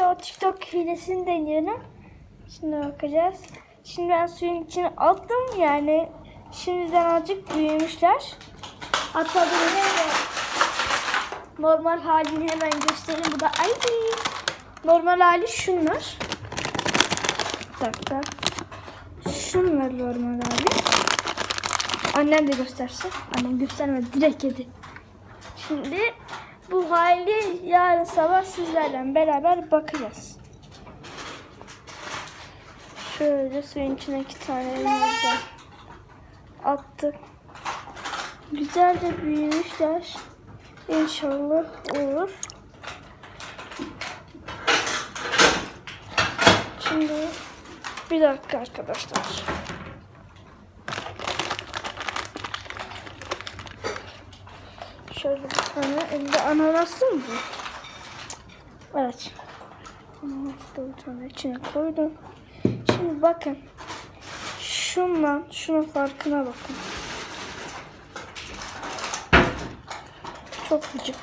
işte o TikTok hilesini deniyorum. Şimdi bakacağız. Şimdi ben suyun içine attım yani şimdiden azıcık büyümüşler. Hatta böyle normal halini hemen göstereyim. Bu da ay normal hali şunlar. Bir dakika. Şunlar normal hali. Annem de göstersin. Annem göstermedi. Direkt yedi. Şimdi bu hali yarın sabah sizlerle beraber bakacağız. Şöyle suyun içine iki tane elimizde attık. Güzel de büyümüşler. İnşallah olur. Şimdi bir dakika arkadaşlar. Şöyle bir tane elde ananaslı mı bu? Evet. Ananaslı bir tane içine koydum. Şimdi bakın. Şundan şunun farkına bakın. Çok gıcık.